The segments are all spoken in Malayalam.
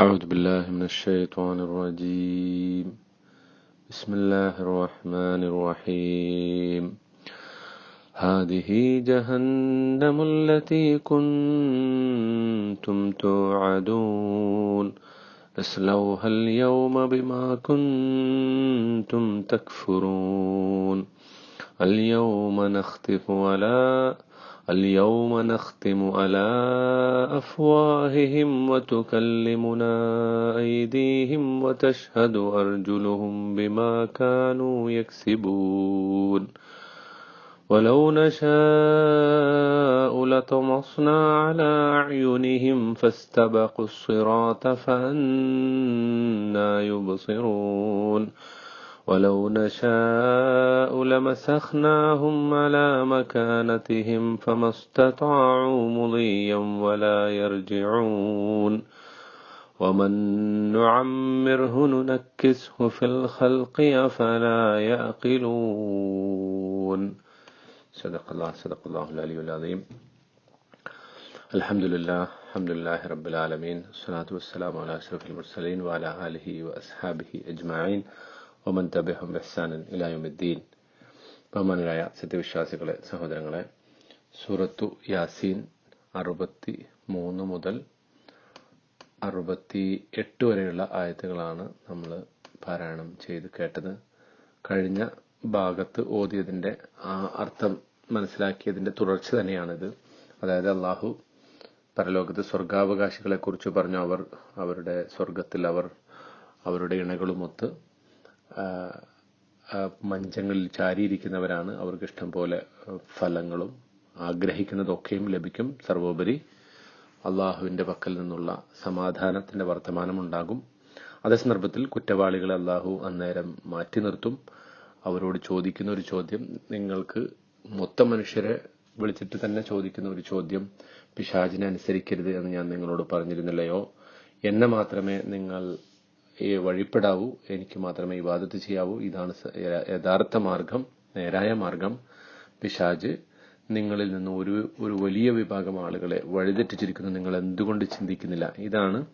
أعوذ بالله من الشيطان الرجيم. بسم الله الرحمن الرحيم. هذه جهنم التي كنتم توعدون. اصلوها اليوم بما كنتم تكفرون. اليوم نختم على اليوم نختم على أفواههم وتكلمنا أيديهم وتشهد أرجلهم بما كانوا يكسبون. ولو نشاء لطمسنا على أعينهم فاستبقوا الصراط فأنا يبصرون. ولو نشاء لمسخناهم على مكانتهم فما استطاعوا مضيا ولا يرجعون. ومن نعمره ننكسه في الخلق أفلا يعقلون صدق الله صدق الله العلي العظيم. الحمد لله الحمد لله رب العالمين الصلاة والسلام على أشرف المرسلين وعلى آله وأصحابه أجمعين. ഒമൻ തബിഹം ബെഹ്സാനൻ ഇലായുദ്ദീൻ ബഹുമാനരായ സത്യവിശ്വാസികളെ സഹോദരങ്ങളെ സൂറത്തു യാസീൻ അറുപത്തി മൂന്ന് മുതൽ അറുപത്തി എട്ട് വരെയുള്ള ആയത്തുകളാണ് നമ്മൾ പാരായണം ചെയ്ത് കേട്ടത്. കഴിഞ്ഞ ഭാഗത്ത് ഓതിയതിന്റെ ആ അർത്ഥം മനസ്സിലാക്കിയതിന്റെ തുടർച്ച തന്നെയാണിത്. അതായത് അള്ളാഹു പരലോകത്ത് സ്വർഗാവകാശികളെ കുറിച്ച് പറഞ്ഞു. അവർ അവരുടെ സ്വർഗത്തിൽ അവർ അവരുടെ ഇണകളുമൊത്ത് മഞ്ചങ്ങളിൽ ചാരിയിരിക്കുന്നവരാണ്. അവർക്ക് ഇഷ്ടം പോലെ ഫലങ്ങളും ആഗ്രഹിക്കുന്നതൊക്കെയും ലഭിക്കും. സർവോപരി അള്ളാഹുവിന്റെ പക്കൽ നിന്നുള്ള സമാധാനത്തിന്റെ വർത്തമാനം ഉണ്ടാകും അതേ സന്ദർഭത്തിൽ കുറ്റവാളികളെ അള്ളാഹു അന്നേരം മാറ്റി നിർത്തും. അവരോട് ചോദിക്കുന്ന ഒരു ചോദ്യം നിങ്ങൾക്ക് മൊത്തം മനുഷ്യരെ വിളിച്ചിട്ട് തന്നെ ചോദിക്കുന്ന ഒരു ചോദ്യം പിശാചിനെ അനുസരിക്കരുത് എന്ന് ഞാൻ നിങ്ങളോട് പറഞ്ഞിരുന്നില്ലയോ? എന്നെ മാത്രമേ നിങ്ങൾ വഴിപ്പെടാവൂ. എനിക്ക് മാത്രമേ ഇബാദത്ത് ചെയ്യാവൂ. ഇതാണ് യഥാർത്ഥ മാർഗം നേരായ മാർഗം. പിശാജ് നിങ്ങളിൽ നിന്ന് ഒരു ഒരു വലിയ വിഭാഗം ആളുകളെ വഴിതെറ്റിച്ചിരിക്കുന്നു. നിങ്ങൾ എന്തുകൊണ്ട് ചിന്തിക്കുന്നില്ല? ഇതാണ്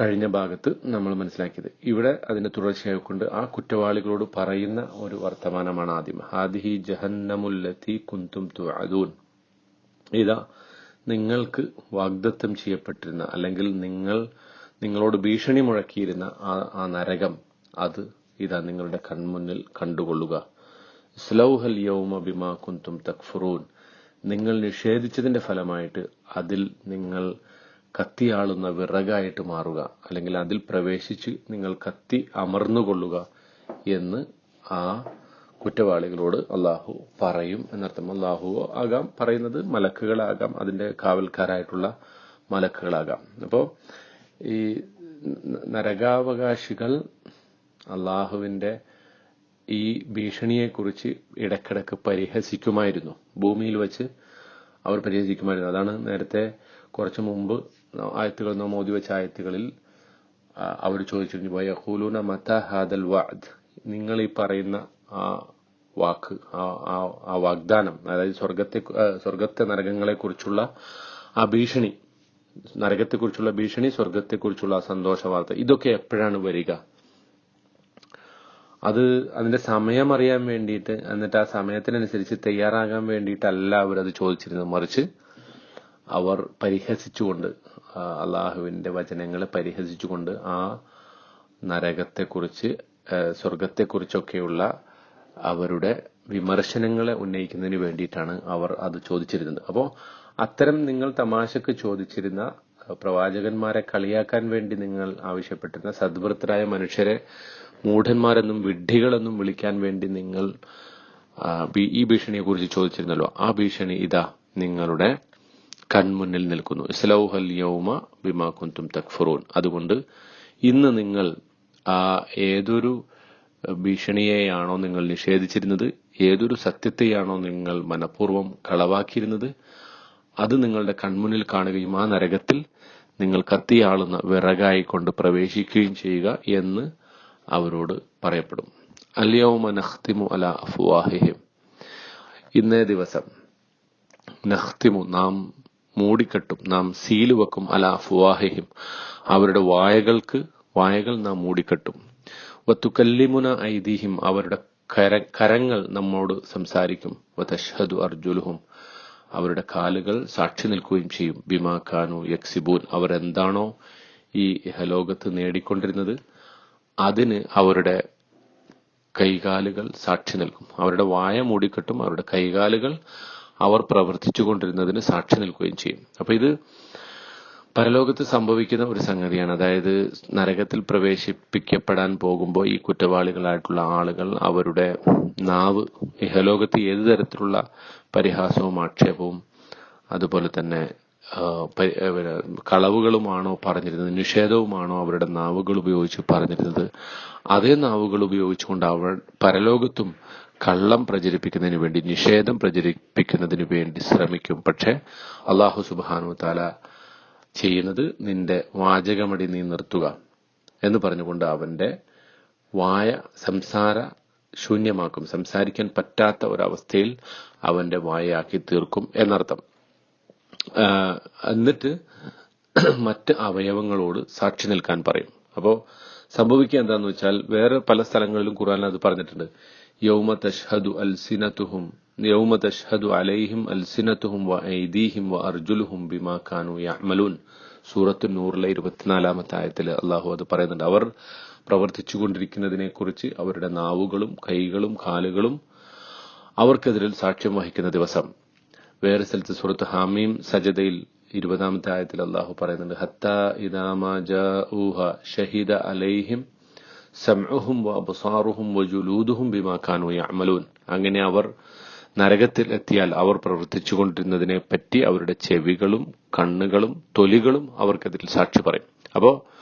കഴിഞ്ഞ ഭാഗത്ത് നമ്മൾ മനസ്സിലാക്കിയത്. ഇവിടെ അതിന്റെ തുടർച്ചയായി കൊണ്ട് ആ കുറ്റവാളികളോട് പറയുന്ന ഒരു വർത്തമാനമാണ് ആദ്യം. ഹാദിഹി ജഹന്നമുല്ലത്തി കുന്തും തുഅദൂൻ. ഇതാ നിങ്ങൾക്ക് വാഗ്ദത്തം ചെയ്യപ്പെട്ടിരുന്ന അല്ലെങ്കിൽ നിങ്ങൾ നിങ്ങളോട് ഭീഷണി മുഴക്കിയിരുന്ന ആ ആ നരകം അത് ഇതാ നിങ്ങളുടെ കൺമുന്നിൽ കണ്ടുകൊള്ളുക. സ്ലൗഹൽ യൗമ ബിമാ കുന്തും തക്ഫുറൂൻ. നിങ്ങൾ നിഷേധിച്ചതിന്റെ ഫലമായിട്ട് അതിൽ നിങ്ങൾ കത്തിയാളുന്ന വിറകായിട്ട് മാറുക. അല്ലെങ്കിൽ അതിൽ പ്രവേശിച്ച് നിങ്ങൾ കത്തി അമർന്നുകൊള്ളുക എന്ന് ആ കുറ്റവാളികളോട് അള്ളാഹു പറയും. എന്നർത്ഥം അള്ളാഹു ആകാം പറയുന്നത് മലക്കുകളാകാം അതിന്റെ കാവൽക്കാരായിട്ടുള്ള മലക്കുകളാകാം. അപ്പോ ഈ നരകാവകാശികൾ അള്ളാഹുവിന്റെ ഈ ഭീഷണിയെക്കുറിച്ച് ഇടക്കിടക്ക് പരിഹസിക്കുമായിരുന്നു. ഭൂമിയിൽ വെച്ച് അവർ പരിഹസിക്കുമായിരുന്നു. അതാണ് നേരത്തെ കുറച്ചു മുമ്പ് ആയത്തുകൾ നാം മോദി വെച്ച ആയത്തുകളിൽ അവർ ചോദിച്ചിരുന്നു വയഹൂലൂന മത ഹാദൽ വാദ് നിങ്ങൾ ഈ പറയുന്ന ആ വാക്ക് ആ വാഗ്ദാനം അതായത് സ്വർഗത്തെ സ്വർഗത്തെ നരകങ്ങളെക്കുറിച്ചുള്ള ആ ഭീഷണി നരകത്തെക്കുറിച്ചുള്ള ഭീഷണി സ്വർഗത്തെക്കുറിച്ചുള്ള സന്തോഷ വാർത്ത ഇതൊക്കെ എപ്പോഴാണ് വരിക? അത് അതിന്റെ സമയം അറിയാൻ വേണ്ടിയിട്ട് എന്നിട്ട് ആ സമയത്തിനനുസരിച്ച് തയ്യാറാകാൻ വേണ്ടിയിട്ടല്ല അവരത് ചോദിച്ചിരുന്നത്. മറിച്ച് അവർ പരിഹസിച്ചുകൊണ്ട് അള്ളാഹുവിന്റെ വചനങ്ങളെ പരിഹസിച്ചുകൊണ്ട് ആ നരകത്തെക്കുറിച്ച് സ്വർഗത്തെക്കുറിച്ചൊക്കെയുള്ള അവരുടെ വിമർശനങ്ങളെ ഉന്നയിക്കുന്നതിന് വേണ്ടിയിട്ടാണ് അവർ അത് ചോദിച്ചിരുന്നത്. അപ്പോൾ അത്തരം നിങ്ങൾ തമാശക്ക് ചോദിച്ചിരുന്ന പ്രവാചകന്മാരെ കളിയാക്കാൻ വേണ്ടി നിങ്ങൾ ആവശ്യപ്പെട്ടിരുന്ന സദ്വൃത്തരായ മനുഷ്യരെ മൂഢന്മാരെന്നും വിഡ്ഢികളെന്നും വിളിക്കാൻ വേണ്ടി നിങ്ങൾ ഈ ഭീഷണിയെ കുറിച്ച് ചോദിച്ചിരുന്നല്ലോ ആ ഭീഷണി ഇതാ നിങ്ങളുടെ കൺമുന്നിൽ നിൽക്കുന്നു. ഇസ്ലൗഹൽ യൗമ ബിമാ കുന്തും തക്ഫുറൂൻ. അതുകൊണ്ട് ഇന്ന് നിങ്ങൾ ആ ഏതൊരു ഭീഷണിയെയാണോ നിങ്ങൾ നിഷേധിച്ചിരുന്നത് ഏതൊരു സത്യത്തെയാണോ നിങ്ങൾ മനഃപൂർവം കളവാക്കിയിരുന്നത് അത് നിങ്ങളുടെ കൺമുന്നിൽ കാണുകയും ആ നരകത്തിൽ നിങ്ങൾ കത്തിയാളുന്ന വിറകായി കൊണ്ട് പ്രവേശിക്കുകയും ചെയ്യുക എന്ന് അവരോട് പറയപ്പെടും. അല്യൗമ നഖ്തിമു അല അഫ്വാഹിഹിം. ഇന്നേ ദിവസം നഖ്തിമു നാം മൂടിക്കെട്ടും നാം സീൽ വെക്കും അല ഫുവാഹിഹിം അവരുടെ വായകൾക്ക് വായകൾ നാം മൂടിക്കെട്ടും. വത്തുക്കല്ലിമുന ഐതിഹിം അവരുടെ കര കരങ്ങൾ നമ്മോട് സംസാരിക്കും. വതഷ്ഹദു അർജുലുഹും. അവരുടെ കാലുകൾ സാക്ഷി നിൽക്കുകയും ചെയ്യും. ബിമാ ഖാനു യക്സിബൂൻ. അവർ എന്താണോ ഈ ഇഹലോകത്ത് നേടിക്കൊണ്ടിരുന്നത് അതിന് അവരുടെ കൈകാലുകൾ സാക്ഷി നിൽക്കും. അവരുടെ വായ മൂടിക്കെട്ടും അവരുടെ കൈകാലുകൾ അവർ പ്രവർത്തിച്ചു കൊണ്ടിരുന്നതിന് സാക്ഷി നിൽക്കുകയും ചെയ്യും. അപ്പൊ ഇത് പരലോകത്ത് സംഭവിക്കുന്ന ഒരു സംഗതിയാണ്. അതായത് നരകത്തിൽ പ്രവേശിപ്പിക്കപ്പെടാൻ പോകുമ്പോൾ ഈ കുറ്റവാളികളായിട്ടുള്ള ആളുകൾ അവരുടെ നാവ് ഇഹലോകത്ത് ഏത് തരത്തിലുള്ള പരിഹാസവും ആക്ഷേപവും അതുപോലെ തന്നെ കളവുകളുമാണോ പറഞ്ഞിരുന്നത് നിഷേധവുമാണോ അവരുടെ നാവുകൾ ഉപയോഗിച്ച് പറഞ്ഞിരുന്നത് അതേ നാവുകൾ ഉപയോഗിച്ചുകൊണ്ട് അവർ പരലോകത്തും കള്ളം പ്രചരിപ്പിക്കുന്നതിന് വേണ്ടി നിഷേധം പ്രചരിപ്പിക്കുന്നതിന് വേണ്ടി ശ്രമിക്കും. പക്ഷെ അള്ളാഹു സുബാനു താല ചെയ്യുന്നത് നിന്റെ വാചകമടി നീ നിർത്തുക എന്ന് പറഞ്ഞുകൊണ്ട് അവന്റെ വായ സംസാര ശൂന്യമാക്കും. സംസാരിക്കാൻ പറ്റാത്ത ഒരവസ്ഥയിൽ അവന്റെ വായയാക്കി തീർക്കും എന്നർത്ഥം. എന്നിട്ട് മറ്റ് അവയവങ്ങളോട് സാക്ഷി നിൽക്കാൻ പറയും. അപ്പോ സംഭവിക്കുക എന്താന്ന് വെച്ചാൽ വേറെ പല സ്ഥലങ്ങളിലും ഖുറാൻ അത് പറഞ്ഞിട്ടുണ്ട്. യൗമ തഷ്ഹദു അൽസിനതുഹും യൗമ തഷ്ഹദു അലൈഹിം അൽസിനതുഹും വ ഐദീഹിം വ അർജുലുഹും ബിമാ കാനു യഅമലൂൻ. സൂറത്ത് നൂറിലെ ഇരുപത്തിനാലാമത്തെ ആയത്തിൽ അള്ളാഹു അത് പറയുന്നുണ്ട്. അവർ പ്രവർത്തിച്ചുകൊണ്ടിരിക്കുന്നതിനെ കുറിച്ച് അവരുടെ നാവുകളും കൈകളും കാലുകളും അവർക്കെതിരിൽ സാക്ഷ്യം വഹിക്കുന്ന ദിവസം. വേറെ സ്ഥലത്ത് സുഹൃത്ത് ഹാമീം സജദയിൽ ഇരുപതാമത്തെ ആയത്തിൽ അള്ളാഹു പറയുന്നുണ്ട് ഷഹിദ അലൈഹിം യഅമലൂൻ. അങ്ങനെ അവർ നരകത്തിൽ എത്തിയാൽ അവർ പ്രവർത്തിച്ചുകൊണ്ടിരുന്നതിനെ പറ്റി അവരുടെ ചെവികളും കണ്ണുകളും തൊലികളും അവർക്കെതിരിൽ സാക്ഷി പറയും. അപ്പോ ആഹ്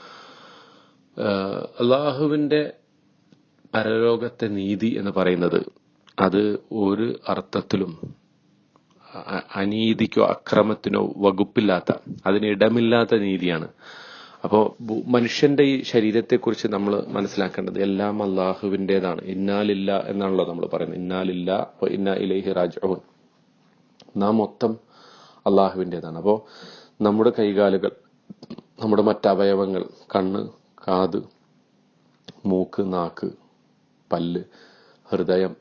അള്ളാഹുവിന്റെ പരലോകത്തെ നീതി എന്ന് പറയുന്നത് അത് ഒരു അർത്ഥത്തിലും അനീതിക്കോ അക്രമത്തിനോ വകുപ്പില്ലാത്ത അതിന് ഇടമില്ലാത്ത നീതിയാണ്. അപ്പോ മനുഷ്യന്റെ ഈ ശരീരത്തെക്കുറിച്ച് നമ്മൾ മനസ്സിലാക്കേണ്ടത് എല്ലാം അള്ളാഹുവിന്റെതാണ്. ഇന്നാലില്ല എന്നാണല്ലോ നമ്മൾ പറയുന്നത്. ഇന്നാലില്ല ഇന്ന ഇലൈഹി റാജിഊൻ. നാം മൊത്തം അള്ളാഹുവിന്റെതാണ്. അപ്പോൾ നമ്മുടെ കൈകാലുകൾ നമ്മുടെ മറ്റവയവങ്ങൾ കണ്ണ് കാത് മൂക്ക് നാക്ക് പല്ല് ഹൃദയം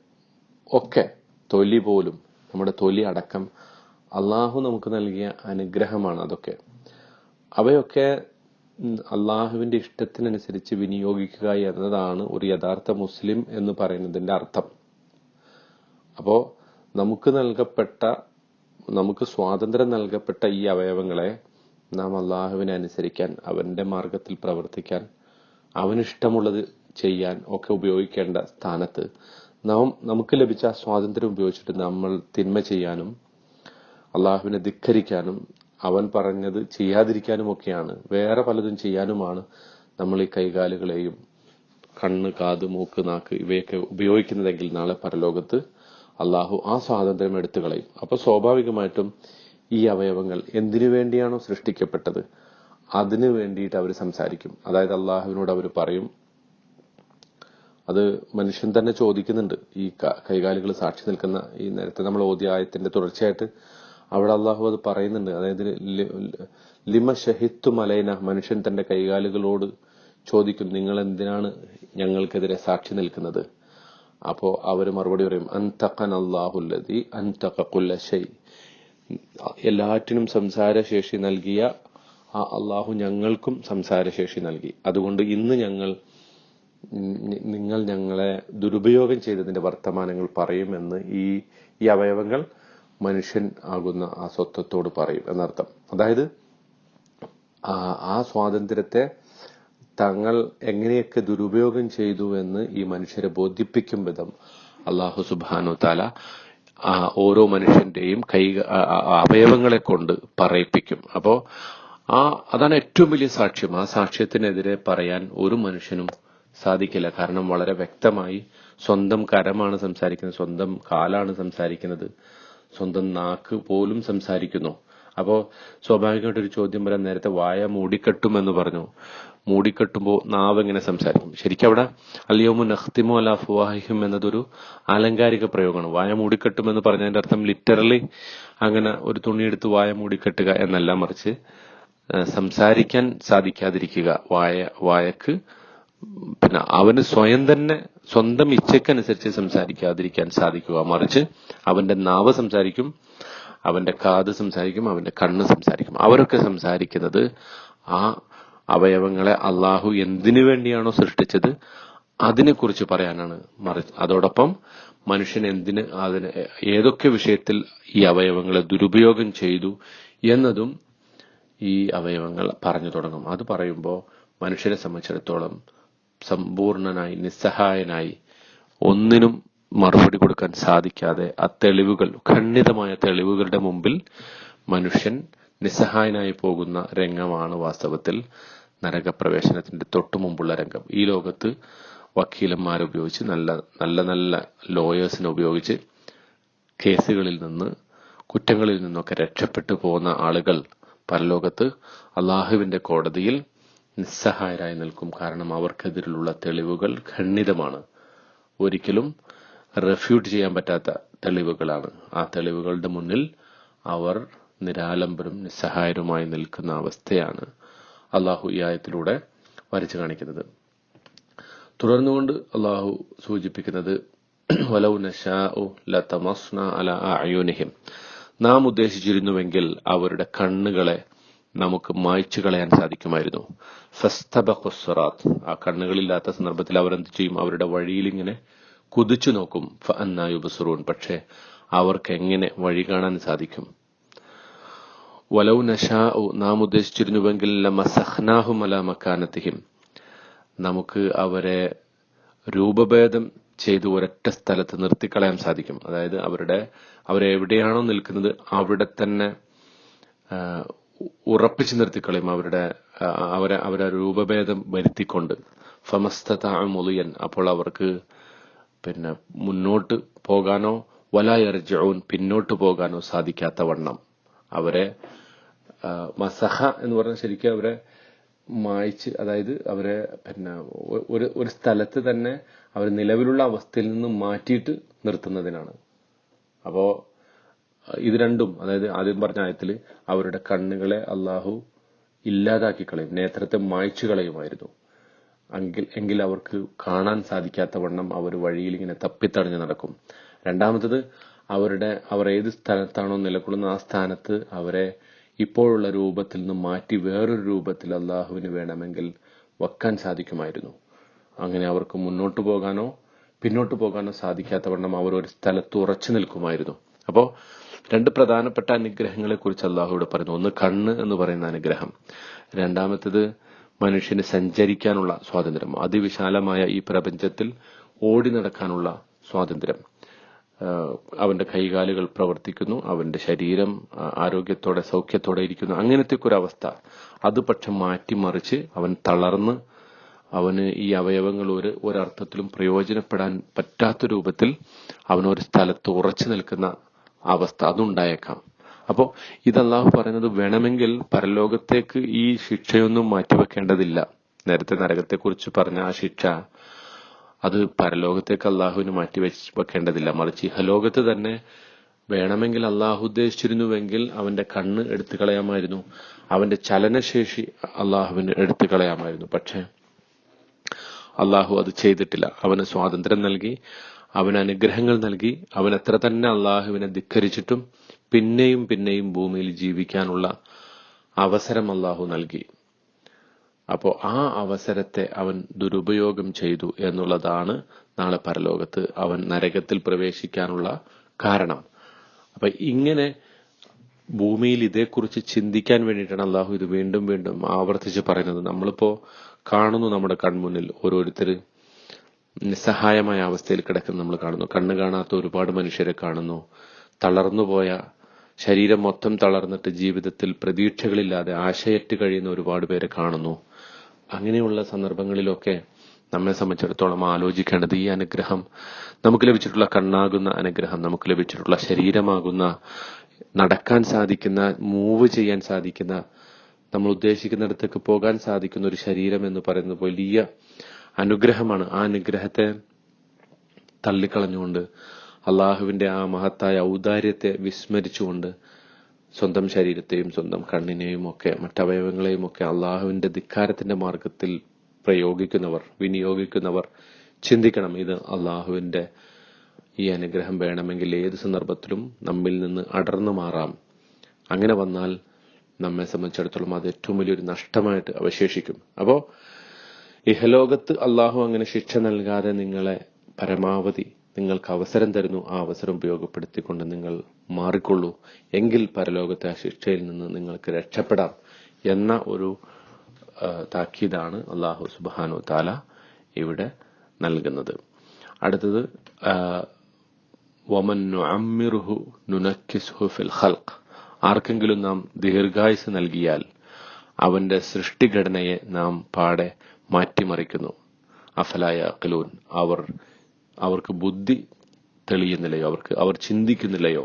ഒക്കെ തൊലി പോലും നമ്മുടെ തൊലി അടക്കം അള്ളാഹു നമുക്ക് നൽകിയ അനുഗ്രഹമാണ് അതൊക്കെ. അവയൊക്കെ അള്ളാഹുവിന്റെ ഇഷ്ടത്തിനനുസരിച്ച് വിനിയോഗിക്കുക എന്നതാണ് ഒരു യഥാർത്ഥ മുസ്ലിം എന്ന് പറയുന്നതിന്റെ അർത്ഥം. അപ്പോ നമുക്ക് നൽകപ്പെട്ട നമുക്ക് സ്വാതന്ത്ര്യം നൽകപ്പെട്ട ഈ അവയവങ്ങളെ നാം അള്ളാഹുവിനെ അനുസരിക്കാൻ അവന്റെ മാർഗത്തിൽ പ്രവർത്തിക്കാൻ അവനിഷ്ടമുള്ളത് ചെയ്യാൻ ഒക്കെ ഉപയോഗിക്കേണ്ട സ്ഥാനത്ത് നാം നമുക്ക് ലഭിച്ച സ്വാതന്ത്ര്യം ഉപയോഗിച്ചിട്ട് നമ്മൾ തിന്മ ചെയ്യാനും അള്ളാഹുവിനെ ധിക്കരിക്കാനും അവൻ പറഞ്ഞത് ചെയ്യാതിരിക്കാനും ഒക്കെയാണ്. വേറെ പലതും ചെയ്യാനുമാണ് നമ്മൾ ഈ കൈകാലുകളെയും കണ്ണ് കാത് മൂക്ക് നാക്ക് ഇവയൊക്കെ ഉപയോഗിക്കുന്നതെങ്കിൽ നാളെ പരലോകത്ത് അള്ളാഹു ആ സ്വാതന്ത്ര്യം എടുത്തു കളയും അപ്പൊ സ്വാഭാവികമായിട്ടും ഈ അവയവങ്ങൾ എന്തിനു വേണ്ടിയാണോ സൃഷ്ടിക്കപ്പെട്ടത്? അതിനു വേണ്ടിയിട്ട് അവർ സംസാരിക്കും. അതായത് അള്ളാഹുവിനോട് അവർ പറയും. അത് മനുഷ്യൻ തന്നെ ചോദിക്കുന്നുണ്ട്. ഈ കൈകാലുകൾ സാക്ഷി നിൽക്കുന്ന ഈ നേരത്തെ നമ്മൾ ഓതിയ ആയത്തിന്റെ തുടർച്ചയായിട്ട് അവിടെ അള്ളാഹു അത് പറയുന്നുണ്ട്. അതായത് ലിമ ഷഹിത്തു മലൈന മനുഷ്യൻ തന്റെ കൈകാലുകളോട് ചോദിക്കും നിങ്ങൾ എന്തിനാണ് ഞങ്ങൾക്കെതിരെ സാക്ഷി നിൽക്കുന്നത്? അപ്പോ അവർ മറുപടി പറയും അൻതഖൻ അള്ളാഹുല്ലതി അൻതഖുല്ല ഷൈ. എല്ലാറ്റിനും സംസാരശേഷി നൽകിയ ആ അള്ളാഹു ഞങ്ങൾക്കും സംസാരശേഷി നൽകി. അതുകൊണ്ട് ഇന്ന് ഞങ്ങൾ നിങ്ങൾ ഞങ്ങളെ ദുരുപയോഗം ചെയ്തതിന്റെ വർത്തമാനങ്ങൾ പറയുമെന്ന് ഈ ഈ അവയവങ്ങൾ മനുഷ്യൻ ആകുന്ന ആ സ്വത്വത്തോട് പറയും എന്നർത്ഥം. അതായത് ആ സ്വാതന്ത്ര്യത്തെ തങ്ങൾ എങ്ങനെയൊക്കെ ദുരുപയോഗം ചെയ്തു എന്ന് ഈ മനുഷ്യരെ ബോധിപ്പിക്കും വിധം അള്ളാഹു സുബാനു താല ഓരോ മനുഷ്യന്റെയും കൈ അവയവങ്ങളെ കൊണ്ട് പറയിപ്പിക്കും. അപ്പോ ആ അതാണ് ഏറ്റവും വലിയ സാക്ഷ്യം. ആ സാക്ഷ്യത്തിനെതിരെ പറയാൻ ഒരു മനുഷ്യനും സാധിക്കില്ല. കാരണം വളരെ വ്യക്തമായി സ്വന്തം കരമാണ് സംസാരിക്കുന്നത് സ്വന്തം കാലാണ് സംസാരിക്കുന്നത് സ്വന്തം നാക്ക് പോലും സംസാരിക്കുന്നു. അപ്പോ സ്വാഭാവികമായിട്ട് ഒരു ചോദ്യം വരാൻ നേരത്തെ വായ മൂടിക്കെട്ടും എന്ന് പറഞ്ഞു. മൂടിക്കെട്ടുമ്പോൾ നാവ് എങ്ങനെ സംസാരിക്കും. ശരിക്കും അവിടെ അലിയോമു നഖ്തിമു അല ഫുവാഹിഹിം എന്നതൊരു ആലങ്കാരിക പ്രയോഗമാണ്. വായ മൂടിക്കെട്ടും എന്ന് പറഞ്ഞതിന്റെ അർത്ഥം ലിറ്ററലി അങ്ങനെ ഒരു തുണിയെടുത്ത് വായ മൂടിക്കെട്ടുക എന്നല്ല മറിച്ച് സംസാരിക്കാൻ സാധിക്കാതിരിക്കുക. വായ വായക്ക് പിന്നെ അവന് സ്വയം തന്നെ സ്വന്തം ഇച്ഛക്കനുസരിച്ച് സംസാരിക്കാതിരിക്കാൻ സാധിക്കുക. മറിച്ച് അവന്റെ നാവ് സംസാരിക്കും അവന്റെ കാത് സംസാരിക്കും അവന്റെ കണ്ണ് സംസാരിക്കും. അവരൊക്കെ സംസാരിക്കുന്നത് ആ അവയവങ്ങളെ അള്ളാഹു എന്തിനു വേണ്ടിയാണോ സൃഷ്ടിച്ചത്? അതിനെക്കുറിച്ച് പറയാനാണ് മറി അതോടൊപ്പം മനുഷ്യൻ എന്തിന് അതിന് ഏതൊക്കെ വിഷയത്തിൽ ഈ അവയവങ്ങളെ ദുരുപയോഗം ചെയ്തു എന്നതും ഈ അവയവങ്ങൾ പറഞ്ഞു തുടങ്ങും. അത് പറയുമ്പോൾ മനുഷ്യനെ സംബന്ധിച്ചിടത്തോളം സമ്പൂർണനായി നിസ്സഹായനായി ഒന്നിനും മറുപടി കൊടുക്കാൻ സാധിക്കാതെ ആ തെളിവുകൾ ഖണ്ഡിതമായ തെളിവുകളുടെ മുമ്പിൽ മനുഷ്യൻ നിസ്സഹായനായി പോകുന്ന രംഗമാണ് വാസ്തവത്തിൽ നരകപ്രവേശനത്തിന്റെ തൊട്ടു മുമ്പുള്ള രംഗം. ഈ ലോകത്ത് വക്കീലന്മാരെ ഉപയോഗിച്ച് നല്ല നല്ല നല്ല ലോയേഴ്സിനെ ഉപയോഗിച്ച് കേസുകളിൽ നിന്ന് കുറ്റങ്ങളിൽ നിന്നൊക്കെ രക്ഷപ്പെട്ടു പോകുന്ന ആളുകൾ പരലോകത്ത് അള്ളാഹുവിന്റെ കോടതിയിൽ നിസ്സഹായരായി നിൽക്കും. കാരണം അവർക്കെതിരെയുള്ള തെളിവുകൾ ഖണ്ഡിതമാണ്. ഒരിക്കലും റെഫ്യൂട്ട് ചെയ്യാൻ പറ്റാത്ത തെളിവുകളാണ്. ആ തെളിവുകളുടെ മുന്നിൽ അവർ നിരാലംബരും നിസ്സഹായരുമായി നിൽക്കുന്ന അവസ്ഥയാണ് അള്ളാഹു ഈ ആയത്തിലൂടെ വരച്ചു കാണിക്കുന്നത്. തുടർന്നുകൊണ്ട് അള്ളാഹു സൂചിപ്പിക്കുന്നത് വലൗ നാം ഉദ്ദേശിച്ചിരുന്നുവെങ്കിൽ അവരുടെ കണ്ണുകളെ നമുക്ക് മായ്ച്ചു കളയാൻ സാധിക്കുമായിരുന്നു. ആ കണ്ണുകളില്ലാത്ത സന്ദർഭത്തിൽ അവർ എന്ത് ചെയ്യും? അവരുടെ വഴിയിൽ ഇങ്ങനെ കുതിച്ചു നോക്കും. ഫഅന്നായുബസുറൂൻ പക്ഷേ അവർക്ക് എങ്ങനെ വഴി കാണാൻ സാധിക്കും? വലൗ നഷാ നാം ഉദ്ദേശിച്ചിരുന്നുവെങ്കിൽ ലമസഹ്നാഹും മക്കാനത്തിഹിം നമുക്ക് അവരെ രൂപഭേദം ചെയ്തു ഒരൊറ്റ സ്ഥലത്ത് നിർത്തിക്കളയാൻ സാധിക്കും. അതായത് അവരുടെ അവരെ എവിടെയാണോ നിൽക്കുന്നത് അവിടെ തന്നെ ഉറപ്പിച്ചു നിർത്തിക്കളയും അവരുടെ അവരെ അവരെ രൂപഭേദം വരുത്തിക്കൊണ്ട്. ഫമസ്തമുലിയൻ അപ്പോൾ അവർക്ക് പിന്നെ മുന്നോട്ട് പോകാനോ വലായർജോൻ പിന്നോട്ട് പോകാനോ സാധിക്കാത്ത വണ്ണം. അവരെ മസഹ എന്ന് പറഞ്ഞാൽ ശരിക്കും അവരെ മായ്ച്ച് അതായത് അവരെ പിന്നെ ഒരു ഒരു സ്ഥലത്ത് തന്നെ അവർ നിലവിലുള്ള അവസ്ഥയിൽ നിന്ന് മാറ്റിയിട്ട് നിർത്തുന്നതിനാണ്. അപ്പോ ഇത് രണ്ടും അതായത് ആദ്യം പറഞ്ഞ ആയത്തിൽ അവരുടെ കണ്ണുകളെ അള്ളാഹു ഇല്ലാതാക്കി കളയും നേത്രത്തെ മായ്ച്ചു കളയുമായിരുന്നു. എങ്കിൽ അവർക്ക് കാണാൻ സാധിക്കാത്ത വണ്ണം അവർ വഴിയിൽ ഇങ്ങനെ തപ്പിത്തടഞ്ഞു നടക്കും. രണ്ടാമത്തത് അവരുടെ അവർ ഏത് സ്ഥലത്താണോ നിലകൊള്ളുന്ന ആ സ്ഥാനത്ത് അവരെ ഇപ്പോഴുള്ള രൂപത്തിൽ നിന്ന് മാറ്റി വേറൊരു രൂപത്തിൽ അള്ളാഹുവിന് വേണമെങ്കിൽ വെക്കാൻ സാധിക്കുമായിരുന്നു. അങ്ങനെ അവർക്ക് മുന്നോട്ട് പോകാനോ പിന്നോട്ട് പോകാനോ സാധിക്കാത്ത വണ്ണം അവർ ഒരു സ്ഥലത്ത് ഉറച്ചു നിൽക്കുമായിരുന്നു. അപ്പോ രണ്ട് പ്രധാനപ്പെട്ട അനുഗ്രഹങ്ങളെ കുറിച്ച് അള്ളാഹു ഇവിടെ പറയുന്നു. ഒന്ന് കണ്ണ് എന്ന് പറയുന്ന അനുഗ്രഹം. രണ്ടാമത്തേത് മനുഷ്യന് സഞ്ചരിക്കാനുള്ള സ്വാതന്ത്ര്യം അതിവിശാലമായ ഈ പ്രപഞ്ചത്തിൽ ഓടി നടക്കാനുള്ള സ്വാതന്ത്ര്യം. അവന്റെ കൈകാലുകൾ പ്രവർത്തിക്കുന്നു അവന്റെ ശരീരം ആരോഗ്യത്തോടെ സൗഖ്യത്തോടെ ഇരിക്കുന്നു. അങ്ങനത്തെ ഒരു അവസ്ഥ അത് പക്ഷെ മാറ്റിമറിച്ച് അവൻ തളർന്ന് അവന് ഈ അവയവങ്ങൾ ഒരു ഒരർത്ഥത്തിലും പ്രയോജനപ്പെടാൻ പറ്റാത്ത രൂപത്തിൽ അവനൊരു സ്ഥലത്ത് ഉറച്ചു നിൽക്കുന്ന അവസ്ഥ അതുണ്ടായേക്കാം. അപ്പോ ഇത് അള്ളാഹു പറയുന്നത് വേണമെങ്കിൽ പരലോകത്തേക്ക് ഈ ശിക്ഷയൊന്നും മാറ്റിവെക്കേണ്ടതില്ല. നേരത്തെ നരകത്തെക്കുറിച്ച് പറഞ്ഞ ആ ശിക്ഷ അത് പരലോകത്തേക്ക് അള്ളാഹുവിന് മാറ്റി വെക്കേണ്ടതില്ല മറിച്ച് ഇഹലോകത്ത് തന്നെ വേണമെങ്കിൽ അള്ളാഹു ഉദ്ദേശിച്ചിരുന്നുവെങ്കിൽ അവന്റെ കണ്ണ് എടുത്തു കളയാമായിരുന്നു അവന്റെ ചലനശേഷി അള്ളാഹുവിന് എടുത്തു കളയാമായിരുന്നു പക്ഷേ അള്ളാഹു അത് ചെയ്തിട്ടില്ല. അവന് സ്വാതന്ത്ര്യം നൽകി അവന് അനുഗ്രഹങ്ങൾ നൽകി അവൻ എത്ര തന്നെ അള്ളാഹുവിനെ ധിക്കരിച്ചിട്ടും പിന്നെയും പിന്നെയും ഭൂമിയിൽ ജീവിക്കാനുള്ള അവസരം അള്ളാഹു നൽകി. അപ്പോ ആ അവസരത്തെ അവൻ ദുരുപയോഗം ചെയ്തു എന്നുള്ളതാണ് നാളെ പരലോകത്ത് അവൻ നരകത്തിൽ പ്രവേശിക്കാനുള്ള കാരണം. അപ്പൊ ഇങ്ങനെ ഭൂമിയിൽ ഇതേക്കുറിച്ച് ചിന്തിക്കാൻ വേണ്ടിയിട്ടാണ് അള്ളാഹു ഇത് വീണ്ടും വീണ്ടും ആവർത്തിച്ച് പറയുന്നത്. നമ്മളിപ്പോ കാണുന്നു നമ്മുടെ കൺമുന്നിൽ ഓരോരുത്തർ നിസ്സഹായമായ അവസ്ഥയിൽ കിടക്കുന്ന നമ്മൾ കാണുന്നു. കണ്ണ് കാണാത്ത ഒരുപാട് മനുഷ്യരെ കാണുന്നു. തളർന്നുപോയ ശരീരം മൊത്തം തളർന്നിട്ട് ജീവിതത്തിൽ പ്രതീക്ഷകളില്ലാതെ ആശയറ്റ് കഴിയുന്ന ഒരുപാട് പേരെ കാണുന്നു. അങ്ങനെയുള്ള സന്ദർഭങ്ങളിലൊക്കെ നമ്മെ സംബന്ധിച്ചിടത്തോളം ആലോചിക്കേണ്ടത് ഈ അനുഗ്രഹം നമുക്ക് ലഭിച്ചിട്ടുള്ള കണ്ണാകുന്ന അനുഗ്രഹം നമുക്ക് ലഭിച്ചിട്ടുള്ള ശരീരമാകുന്ന നടക്കാൻ സാധിക്കുന്ന മൂവ് ചെയ്യാൻ സാധിക്കുന്ന നമ്മൾ ഉദ്ദേശിക്കുന്നിടത്തേക്ക് പോകാൻ സാധിക്കുന്ന ഒരു ശരീരം എന്ന് പറയുന്നത് വലിയ അനുഗ്രഹമാണ്. ആ അനുഗ്രഹത്തെ തള്ളിക്കളഞ്ഞുകൊണ്ട് അള്ളാഹുവിന്റെ ആ മഹത്തായ ഔദാര്യത്തെ വിസ്മരിച്ചുകൊണ്ട് സ്വന്തം ശരീരത്തെയും സ്വന്തം കണ്ണിനെയും ഒക്കെ മറ്റവയവങ്ങളെയും ഒക്കെ അള്ളാഹുവിന്റെ ധിക്കാരത്തിന്റെ മാർഗത്തിൽ പ്രയോഗിക്കുന്നവർ വിനിയോഗിക്കുന്നവർ ചിന്തിക്കണം. ഇത് അള്ളാഹുവിന്റെ ഈ അനുഗ്രഹം വേണമെങ്കിൽ ഏത് സന്ദർഭത്തിലും നമ്മിൽ നിന്ന് അടർന്നു മാറാം. അങ്ങനെ വന്നാൽ നമ്മെ സംബന്ധിച്ചിടത്തോളം അത് ഏറ്റവും വലിയൊരു നഷ്ടമായിട്ട് അവശേഷിക്കും. അപ്പോ ഇഹലോകത്ത് അള്ളാഹു അങ്ങനെ ശിക്ഷ നൽകാതെ നിങ്ങളെ പരമാവധി നിങ്ങൾക്ക് അവസരം തരുന്നു. ആ അവസരം ഉപയോഗപ്പെടുത്തിക്കൊണ്ട് നിങ്ങൾ മാറിക്കൊള്ളൂ. എങ്കിൽ പരലോകത്തെ ആ ശിക്ഷയിൽ നിന്ന് നിങ്ങൾക്ക് രക്ഷപ്പെടാം എന്ന ഒരു താക്കീതാണ് അള്ളാഹു സുബാനു താല ഇവിടെ നൽകുന്നത്. അടുത്തത് വമൻ ഫിൽ ആർക്കെങ്കിലും നാം ദീർഘായുസ് നൽകിയാൽ അവന്റെ സൃഷ്ടിഘടനയെ നാം പാടെ മാറ്റിമറിക്കുന്നു. അഫലായ അഖലൂൻ അവർ അവർക്ക് ബുദ്ധി തെളിയുന്നില്ലയോ അവർക്ക് അവർ ചിന്തിക്കുന്നില്ലയോ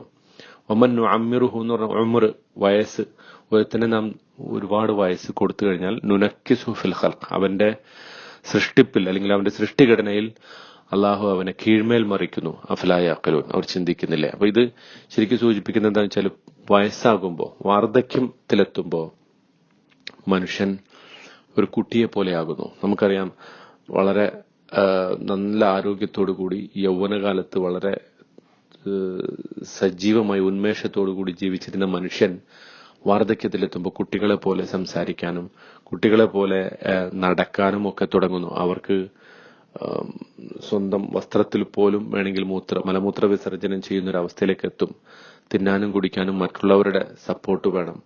ഒമ്മൻ അമ്മിറുഹു എന്ന് പറഞ്ഞ ഉമർ വയസ്സ് ഒരുത്തനെ നാം ഒരുപാട് വയസ്സ് കൊടുത്തു കഴിഞ്ഞാൽ നുനക്കി ഫിൽ ഹൽക്ക് അവന്റെ സൃഷ്ടിപ്പിൽ അല്ലെങ്കിൽ അവന്റെ സൃഷ്ടിഘടനയിൽ അള്ളാഹു അവനെ കീഴ്മേൽ മറിക്കുന്നു. അഫലായ അക്കലൂൻ അവർ ചിന്തിക്കുന്നില്ല അപ്പൊ ഇത് ശരിക്കും സൂചിപ്പിക്കുന്നത് എന്താണെന്ന് വെച്ചാൽ വയസ്സാകുമ്പോൾ വാർദ്ധക്യത്തിലെത്തുമ്പോൾ മനുഷ്യൻ ഒരു കുട്ടിയെ പോലെയാകുന്നു നമുക്കറിയാം വളരെ നല്ല ആരോഗ്യത്തോടു കൂടി യൗവനകാലത്ത് വളരെ സജീവമായി ഉന്മേഷത്തോടു കൂടി ജീവിച്ചിരുന്ന മനുഷ്യൻ വാർദ്ധക്യത്തിലെത്തുമ്പോൾ കുട്ടികളെ പോലെ സംസാരിക്കാനും കുട്ടികളെ പോലെ നടക്കാനും ഒക്കെ തുടങ്ങുന്നു. അവർക്ക് സ്വന്തം വസ്ത്രത്തിൽ പോലും വേണമെങ്കിൽ മൂത്ര മലമൂത്ര വിസർജനം ചെയ്യുന്ന ഒരു അവസ്ഥയിലേക്ക് എത്തും. തിന്നാനും കുടിക്കാനും മറ്റുള്ളവരുടെ സപ്പോർട്ട് വേണം.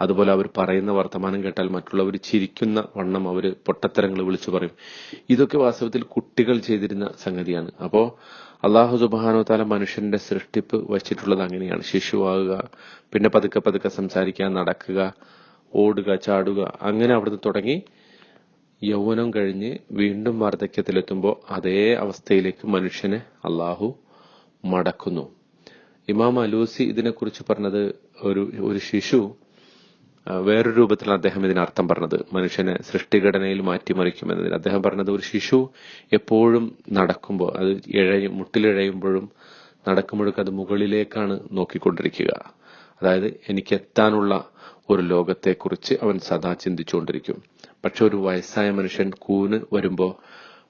അതുപോലെ അവർ പറയുന്ന വർത്തമാനം കേട്ടാൽ മറ്റുള്ളവർ ചിരിക്കുന്ന വണ്ണം അവർ പൊട്ടത്തരങ്ങൾ വിളിച്ചു പറയും. ഇതൊക്കെ വാസ്തവത്തിൽ കുട്ടികൾ ചെയ്തിരുന്ന സംഗതിയാണ്. അപ്പോ അള്ളാഹു സുബാനോ താല മനുഷ്യന്റെ സൃഷ്ടിപ്പ് വച്ചിട്ടുള്ളത് അങ്ങനെയാണ്. ശിശുവാകുക പിന്നെ പതുക്കെ പതുക്കെ സംസാരിക്കുക നടക്കുക ഓടുക ചാടുക അങ്ങനെ അവിടുന്ന് തുടങ്ങി യൗവനം കഴിഞ്ഞ് വീണ്ടും വാർദ്ധക്യത്തിലെത്തുമ്പോൾ അതേ അവസ്ഥയിലേക്ക് മനുഷ്യനെ അള്ളാഹു മടക്കുന്നു. ഇമാം അലൂസി ഇതിനെക്കുറിച്ച് പറഞ്ഞത് ഒരു ഒരു ശിശു വേറൊരു രൂപത്തിലാണ് അദ്ദേഹം ഇതിന് അർത്ഥം പറഞ്ഞത്. മനുഷ്യനെ സൃഷ്ടിഘടനയിൽ മാറ്റിമറിക്കും എന്നതിന് അദ്ദേഹം പറഞ്ഞത് ഒരു ശിശു എപ്പോഴും നടക്കുമ്പോൾ അത് ഇഴയും മുട്ടിലിഴയുമ്പോഴും നടക്കുമ്പോഴൊക്കെ അത് മുകളിലേക്കാണ് നോക്കിക്കൊണ്ടിരിക്കുക. അതായത് എനിക്ക് എത്താനുള്ള ഒരു ലോകത്തെക്കുറിച്ച് അവൻ സദാ ചിന്തിച്ചുകൊണ്ടിരിക്കും. പക്ഷെ ഒരു വയസ്സായ മനുഷ്യൻ കൂന് വരുമ്പോൾ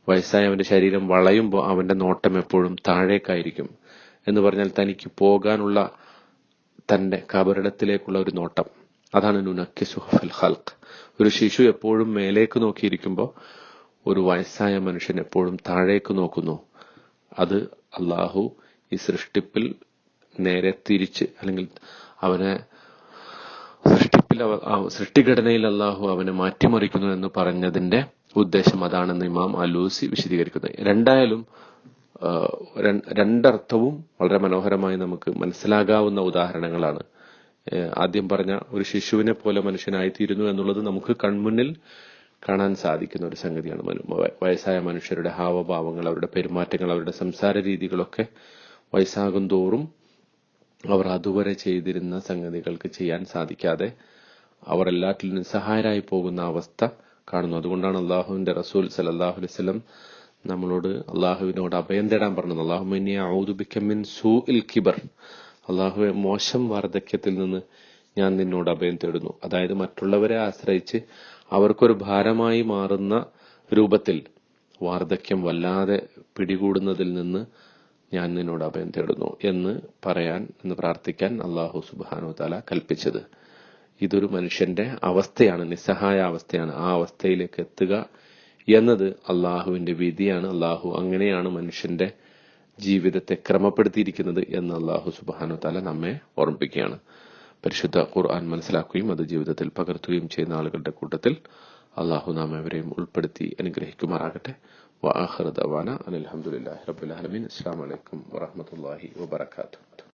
വയസ്സായ അവന്റെ ശരീരം വളയുമ്പോൾ അവന്റെ നോട്ടം എപ്പോഴും താഴേക്കായിരിക്കും. എന്ന് പറഞ്ഞാൽ തനിക്ക് പോകാനുള്ള തന്റെ കബറിടത്തിലേക്കുള്ള ഒരു നോട്ടം. അതാണ് നുനക്കി സുഹഫിൽ ഹൽക്ക് ഒരു ശിശു എപ്പോഴും മേലേക്ക് നോക്കിയിരിക്കുമ്പോൾ ഒരു വയസ്സായ മനുഷ്യൻ എപ്പോഴും താഴേക്ക് നോക്കുന്നു. അത് അള്ളാഹു ഈ സൃഷ്ടിപ്പിൽ നേരെ തിരിച്ച് അല്ലെങ്കിൽ അവനെ സൃഷ്ടിപ്പിൽ സൃഷ്ടിഘടനയിൽ അള്ളാഹു അവനെ മാറ്റിമറിക്കുന്നു എന്ന് പറഞ്ഞതിന്റെ ഉദ്ദേശം അതാണെന്ന് ഇമാം അലൂസി വിശദീകരിക്കുന്നത് രണ്ടായാലും രണ്ടർത്ഥവും വളരെ മനോഹരമായി നമുക്ക് മനസ്സിലാകാവുന്ന ഉദാഹരണങ്ങളാണ്. ആദ്യം പറഞ്ഞ ഒരു ശിശുവിനെ പോലെ മനുഷ്യനായിത്തീരുന്നു എന്നുള്ളത് നമുക്ക് കൺമുന്നിൽ കാണാൻ സാധിക്കുന്ന ഒരു സംഗതിയാണ് വയസ്സായ മനുഷ്യരുടെ ഹാവഭാവങ്ങൾ അവരുടെ പെരുമാറ്റങ്ങൾ അവരുടെ സംസാര രീതികളൊക്കെ വയസ്സാകും തോറും അവർ അതുവരെ ചെയ്തിരുന്ന സംഗതികൾക്ക് ചെയ്യാൻ സാധിക്കാതെ അവർ എല്ലാറ്റിലും നിസ്സഹായരായി പോകുന്ന അവസ്ഥ കാണുന്നു. അതുകൊണ്ടാണ് അള്ളാഹുവിന്റെ റസൂൽ സലല്ലാഹു അലൈഹി വസല്ലം നമ്മളോട് അള്ളാഹുവിനോട് അഭയം തേടാൻ പറഞ്ഞത്. അള്ളാഹുമിൻ സൂ ഇൽ കിബർ. അള്ളാഹുവെ മോശം വാർദ്ധക്യത്തിൽ നിന്ന് ഞാൻ നിന്നോട് അഭയം തേടുന്നു. അതായത് മറ്റുള്ളവരെ ആശ്രയിച്ച് അവർക്കൊരു ഭാരമായി മാറുന്ന രൂപത്തിൽ വാർദ്ധക്യം വല്ലാതെ പിടികൂടുന്നതിൽ നിന്ന് ഞാൻ നിന്നോട് അഭയം തേടുന്നു എന്ന് പറയാൻ എന്ന് പ്രാർത്ഥിക്കാൻ അള്ളാഹു സുബാനു താല കൽപ്പിച്ചത്. ഇതൊരു മനുഷ്യന്റെ അവസ്ഥയാണ് നിസ്സഹായ അവസ്ഥയാണ്. ആ അവസ്ഥയിലേക്ക് എത്തുക എന്നത് അള്ളാഹുവിന്റെ വിധിയാണ്. അള്ളാഹു അങ്ങനെയാണ് മനുഷ്യന്റെ ജീവിതത്തെ ക്രമപ്പെടുത്തിയിരിക്കുന്നത് എന്ന് അള്ളാഹു സുബാനു താല നമ്മെ ഓർമ്മിപ്പിക്കുകയാണ്. പരിശുദ്ധ ഖുർആൻ മനസ്സിലാക്കുകയും അത് ജീവിതത്തിൽ പകർത്തുകയും ചെയ്യുന്ന ആളുകളുടെ കൂട്ടത്തിൽ അള്ളാഹു നാം എവരെയും ഉൾപ്പെടുത്തി അനുഗ്രഹിക്കുമാറാകട്ടെ. വാഹൃദവാന അനിൽഹമുല്ലാഹി റബുലാലമീൻ അസ്സാം വലൈക്കും വറഹമത്തല്ലാഹി വബർക്കാത്തു